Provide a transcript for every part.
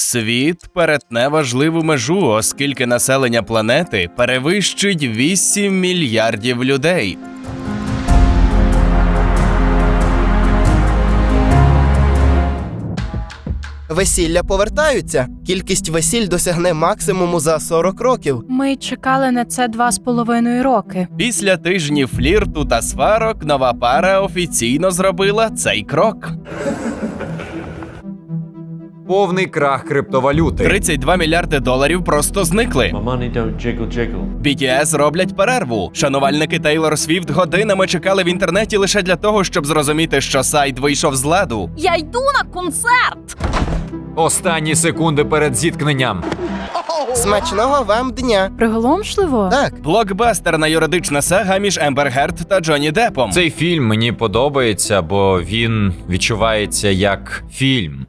Світ перетне важливу межу, оскільки населення планети перевищить 8 мільярдів людей. Весілля повертаються. Кількість весіль досягне максимуму за 40 років. Ми чекали на це два з половиною роки. Після тижнів флірту та сварок нова пара офіційно зробила цей крок. Повний крах криптовалюти. 32 мільярди доларів просто зникли. BTS роблять перерву. Шанувальники Тейлор Свіфт годинами чекали в інтернеті лише для того, щоб зрозуміти, що сайт вийшов з ладу. Я йду на концерт. Останні секунди перед зіткненням. Смачного вам дня. Приголомшливо. Так, Блокбастерна юридична сага між Ембер Герд та Джонні Деппом. Цей фільм мені подобається, бо він відчувається як фільм.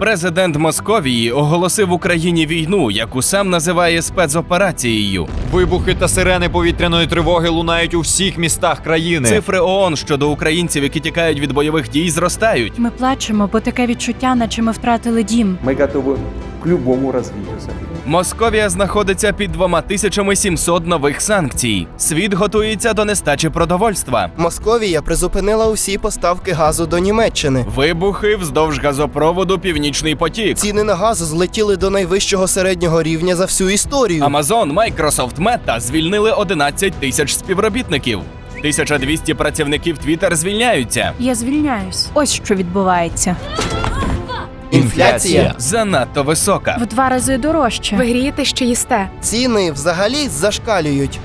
Президент Московії оголосив Україні війну, яку сам називає спецоперацією. Вибухи та сирени повітряної тривоги лунають у всіх містах країни. Цифри ООН щодо українців, які тікають від бойових дій, зростають. Ми плачемо, бо таке відчуття, наче ми втратили дім. Мы готовы к любому развитию событий. Московія знаходиться під 2700 нових санкцій. Світ готується до нестачі продовольства. Московія призупинила усі поставки газу до Німеччини. Вибухи вздовж газопроводу Північний потік. Ціни на газ злетіли до найвищого середнього рівня за всю історію. Amazon, Microsoft, Meta звільнили 11 тисяч співробітників. 1200 працівників Twitter звільняються. Я звільняюсь. Ось що відбувається. Інфляція. Занадто висока. В два рази дорожче. Ви грієте, що їсте. Ціни взагалі зашкалюють.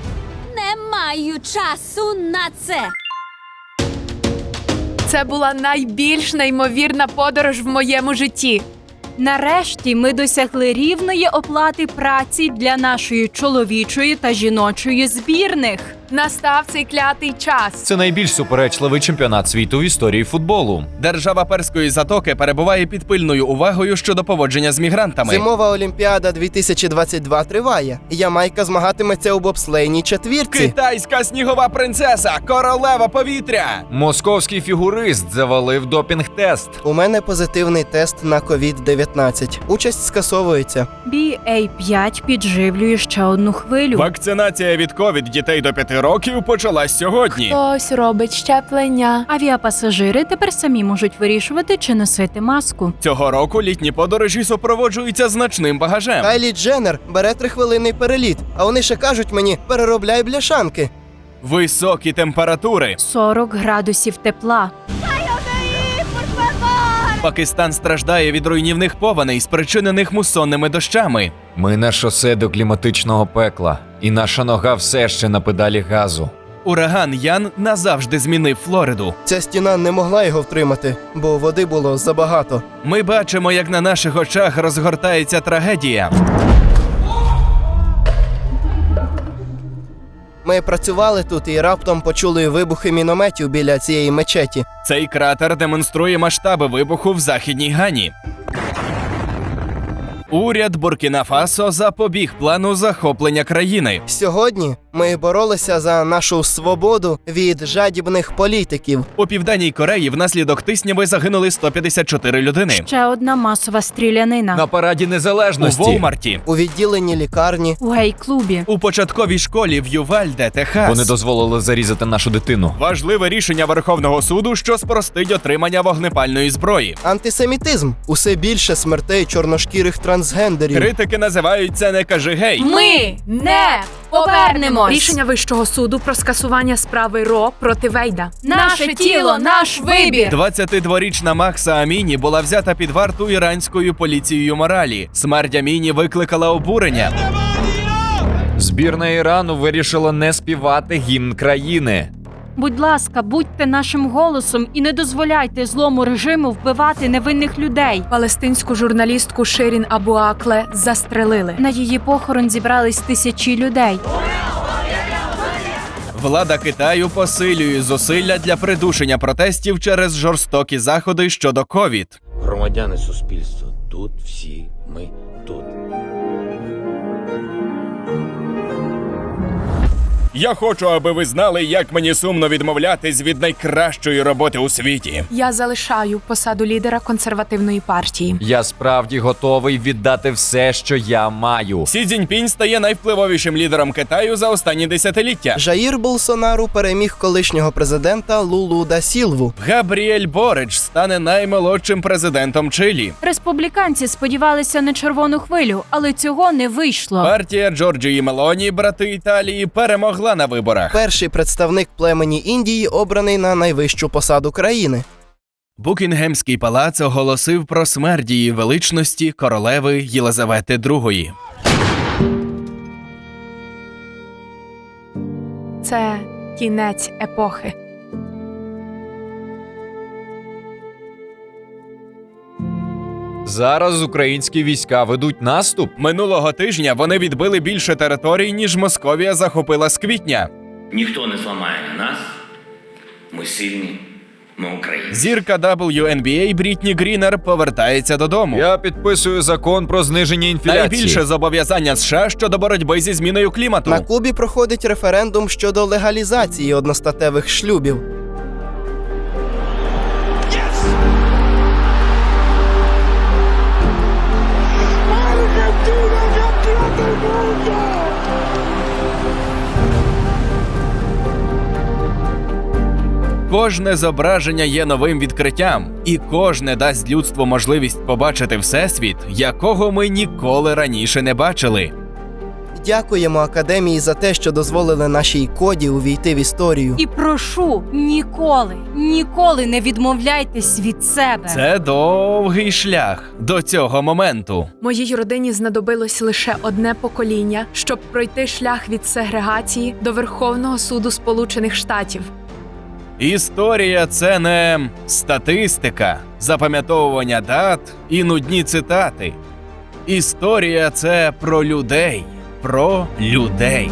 Не маю часу на це. Це була найбільш неймовірна подорож в моєму житті. Нарешті ми досягли рівної оплати праці для нашої чоловічої та жіночої збірних. Настав цей клятий час. Це найбільш суперечливий чемпіонат світу в історії футболу. Держава Перської затоки перебуває під пильною увагою щодо поводження з мігрантами. Зимова Олімпіада 2022 триває. Ямайка змагатиметься у бобслейній четвірці. Китайська снігова принцеса, королева повітря. Московський фігурист завалив допінг-тест. У мене позитивний тест на COVID-19. Участь скасовується. BA5 підживлює ще одну хвилю. Вакцинація від ковід дітей до 5 років почалась сьогодні. Хтось робить щеплення. Авіапасажири тепер самі можуть вирішувати, чи носити маску. Цього року літні подорожі супроводжуються значним багажем. Кайлі Дженнер бере трихвилинний переліт, а вони ще кажуть мені переробляй бляшанки. Високі температури. 40 градусів тепла. Пакистан страждає від руйнівних повеней, спричинених мусонними дощами. Ми на шосе до кліматичного пекла, і наша нога все ще на педалі газу. Ураган Ян назавжди змінив Флориду. Ця стіна не могла його втримати, бо води було забагато. Ми бачимо, як на наших очах розгортається трагедія. Ми працювали тут і раптом почули вибухи мінометів біля цієї мечеті. Цей кратер демонструє масштаби вибуху в західній Гані. Уряд Буркіна Фасо запобіг плану захоплення країни. Сьогодні ми боролися за нашу свободу від жадібних політиків. У південній Кореї внаслідок тисняви загинули 154 людини. Ще одна масова стрілянина На параді незалежності У. Волмарті, У відділенні лікарні у гей-клубі. у початковій школі в Ювальде, Техас. Вони дозволили зарізати нашу дитину. Важливе рішення Верховного суду, що спростить отримання вогнепальної зброї. антисемітизм усе більше смертей чорношкірих трансгендерів. Критики називають це не кажи гей. Ми не повернемось. Рішення Вищого суду про скасування справи Ро проти Вейда. Наше тіло, наш вибір. 22-річна Макса Аміні була взята під варту іранською поліцією моралі. Смерть Аміні викликала обурення. Збірна Ірану вирішила не співати гімн країни. Будь ласка, будьте нашим голосом і не дозволяйте злому режиму вбивати невинних людей. Палестинську журналістку Ширін Абуакле застрелили. На її похорон зібрались тисячі людей. Влада Китаю посилює зусилля для придушення протестів через жорстокі заходи щодо ковід. Громадяни суспільства тут всі ми Я хочу, аби ви знали, як мені сумно відмовлятись від найкращої роботи у світі. Я залишаю посаду лідера консервативної партії. Я справді готовий віддати все, що я маю. Сі Цзіньпінь стає найвпливовішим лідером Китаю за останні десятиліття. Жаїр Болсонару переміг колишнього президента Лулу да Сілву. Габріель Борич стане наймолодшим президентом Чилі. Республіканці сподівалися на червону хвилю, але цього не вийшло. Партія Джорджії Мелоні, брати Італії, перемогла на виборах. Перший представник племені Індії обраний на найвищу посаду країни. Букінгемський палац оголосив про смерть її величності королеви Єлизавети II. Це кінець епохи. Зараз українські війська ведуть наступ. Минулого тижня вони відбили більше територій, ніж Московія захопила з квітня. Ніхто не зламає нас. Ми сильні, ми українці. Зірка WNBA Брітні Грінер повертається додому. Я підписую закон про зниження інфляції. Найбільше зобов'язання США щодо боротьби зі зміною клімату. На Кубі проходить референдум щодо легалізації одностатевих шлюбів. Кожне зображення є новим відкриттям, і кожне дасть людству можливість побачити всесвіт, якого ми ніколи раніше не бачили. Дякуємо академії за те, що дозволили нашій коді увійти в історію. І прошу ніколи, ніколи не відмовляйтесь від себе. Це довгий шлях до цього моменту. Моїй родині знадобилось лише одне покоління, щоб пройти шлях від сегрегації до Верховного суду Сполучених Штатів. Історія це не статистика, запам'ятовування дат і нудні цитати. Історія це про людей, про людей.